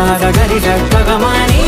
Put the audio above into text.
సాగగరి సత్వగమాని